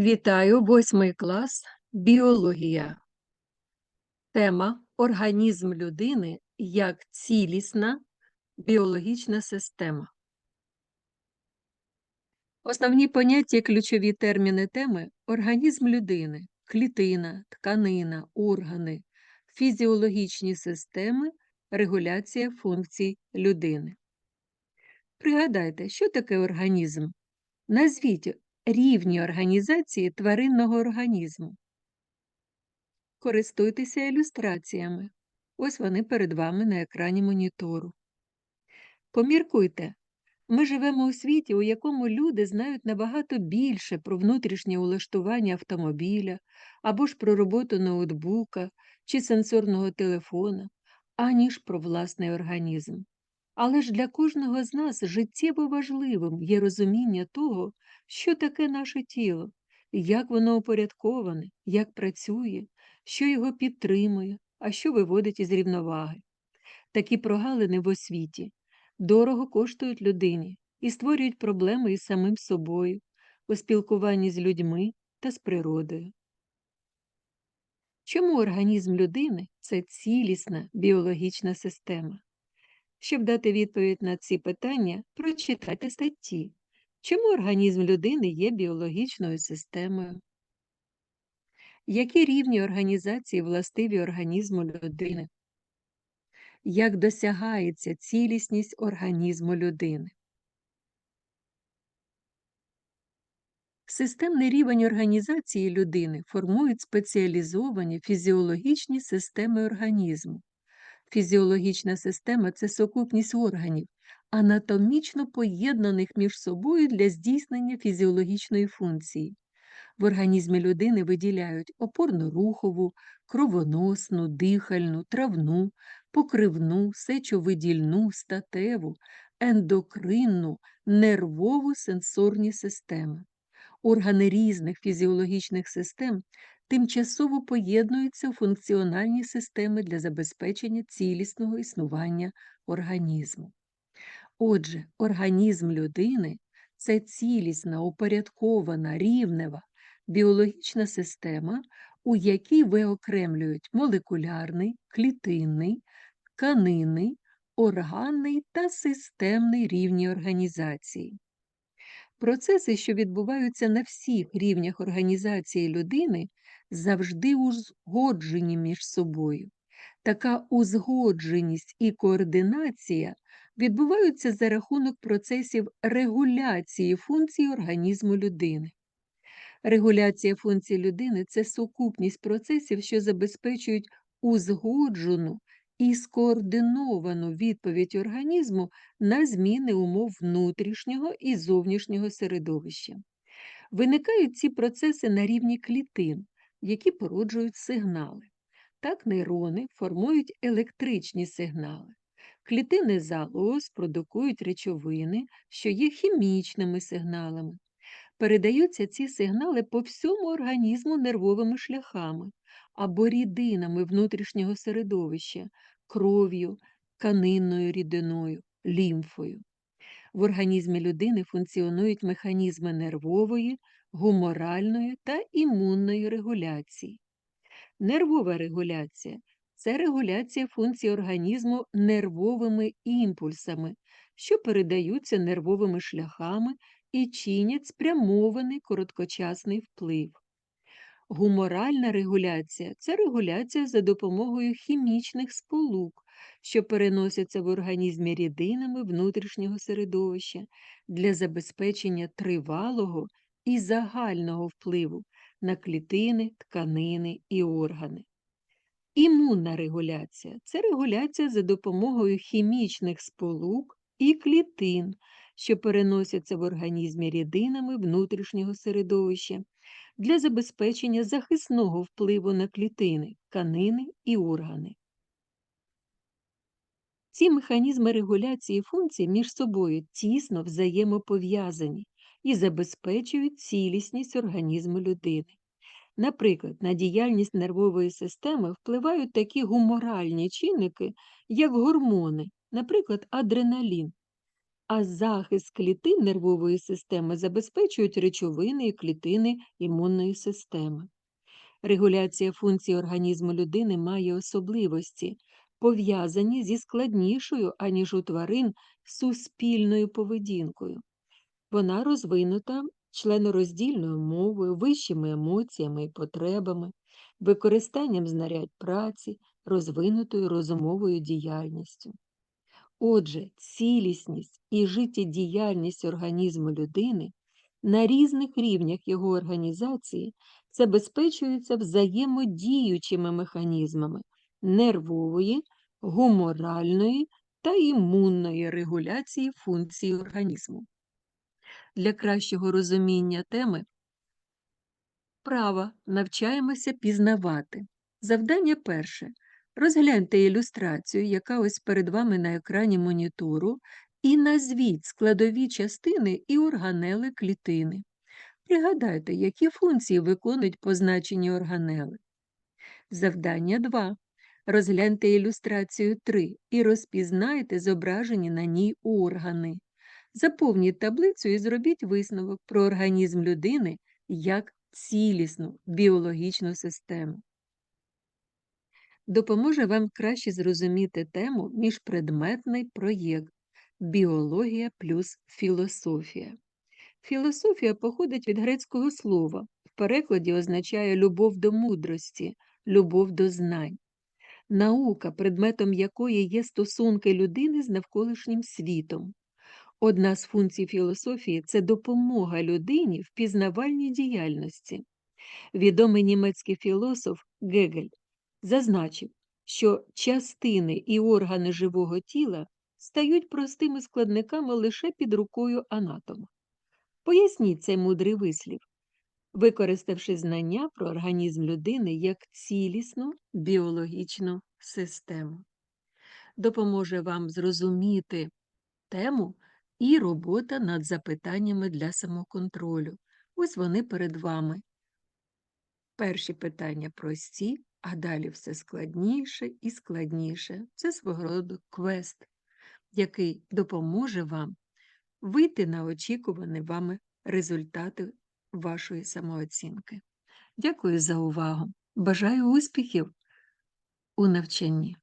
Вітаю, восьмий клас біологія. Тема Організм людини як цілісна біологічна система. Основні поняття ключові терміни теми організм людини, клітина, тканина, органи, фізіологічні системи, регуляція функцій людини. Пригадайте, що таке організм? Назвіть рівні організації тваринного організму. Користуйтеся ілюстраціями. Ось вони перед вами на екрані монітору. Поміркуйте, ми живемо у світі, у якому люди знають набагато більше про внутрішнє улаштування автомобіля або ж про роботу ноутбука чи сенсорного телефона, аніж про власний організм. Але ж для кожного з нас життєво важливим є розуміння того, що таке наше тіло, як воно упорядковане, як працює, що його підтримує, а що виводить із рівноваги. Такі прогалини в освіті дорого коштують людині і створюють проблеми із самим собою, у спілкуванні з людьми та з природою. Чому організм людини це цілісна біологічна система? Щоб дати відповідь на ці питання, прочитайте статті, чому організм людини є біологічною системою, які рівні організації властиві організму людини, як досягається цілісність організму людини. Системний рівень організації людини формують спеціалізовані фізіологічні системи організму. Фізіологічна система це сукупність органів, анатомічно поєднаних між собою для здійснення фізіологічної функції. В організмі людини виділяють опорно-рухову, кровоносну, дихальну, травну, покривну, сечовидільну, статеву, ендокринну, нервову сенсорні системи. Органи різних фізіологічних систем тимчасово поєднуються у функціональні системи для забезпечення цілісного існування організму. Отже, організм людини це цілісна, упорядкована, рівнева біологічна система, у якій виокремлюють молекулярний, клітинний, тканинний, органний та системний рівні організації. Процеси, що відбуваються на всіх рівнях організації людини, завжди узгоджені між собою. Така узгодженість і координація відбуваються за рахунок процесів регуляції функцій організму людини. Регуляція функцій людини це сукупність процесів, що забезпечують узгоджену і скоординовану відповідь організму на зміни умов внутрішнього і зовнішнього середовища. Виникають ці процеси на рівні клітин, які породжують сигнали. Так нейрони формують електричні сигнали. Клітини залоз продукують речовини, що є хімічними сигналами. Передаються ці сигнали по всьому організму нервовими шляхами або рідинами внутрішнього середовища, кров'ю, тканинною рідиною, лімфою. В організмі людини функціонують механізми нервової, гуморальної та імунної регуляції. Нервова регуляція це регуляція функцій організму нервовими імпульсами, що передаються нервовими шляхами і чинять спрямований короткочасний вплив. Гуморальна регуляція це регуляція за допомогою хімічних сполук, що переносяться в організмі рідинами внутрішнього середовища для забезпечення тривалого і загального впливу на клітини, тканини і органи. Імунна регуляція це регуляція за допомогою хімічних сполук і клітин, що переносяться в організмі рідинами внутрішнього середовища для забезпечення захисного впливу на клітини, тканини і органи. Ці механізми регуляції функцій між собою тісно взаємопов'язані і забезпечують цілісність організму людини. Наприклад, на діяльність нервової системи впливають такі гуморальні чинники, як гормони, наприклад, адреналін. а захист клітин нервової системи забезпечують речовини і клітини імунної системи. Регуляція функцій організму людини має особливості, пов'язані зі складнішою, аніж у тварин, суспільною поведінкою. Вона розвинута членороздільною мовою, вищими емоціями і потребами, використанням знарядь праці, розвинутою розумовою діяльністю. Отже, цілісність і життєдіяльність організму людини на різних рівнях його організації забезпечуються взаємодіючими механізмами нервової, гуморальної та імунної регуляції функцій організму. Для кращого розуміння теми права навчаємося пізнавати. Завдання перше. Розгляньте ілюстрацію, яка ось перед вами на екрані монітору, і назвіть складові частини і органели клітини. Пригадайте, які функції виконують позначені органели. Завдання 2. Розгляньте ілюстрацію 3 і розпізнайте зображені на ній органи. Заповніть таблицю і зробіть висновок про організм людини як цілісну біологічну систему. Допоможе вам краще зрозуміти тему міжпредметний проєкт Біологія плюс філософія. Філософія походить від грецького слова, в перекладі означає любов до мудрості, любов до знань. Наука, предметом якої є стосунки людини з навколишнім світом. Одна з функцій філософії це допомога людині в пізнавальній діяльності. Відомий німецький філософ Гегель зазначив, що частини і органи живого тіла стають простими складниками лише під рукою анатома. Поясніть цей мудрий вислів, використавши знання про організм людини як цілісну біологічну систему. Допоможе вам зрозуміти тему і робота над запитаннями для самоконтролю. Ось вони перед вами. Перші питання прості, а далі все складніше і складніше. Це свого роду квест, який допоможе вам вийти на очікувані вами результати вашої самооцінки. Дякую за увагу. Бажаю успіхів у навчанні.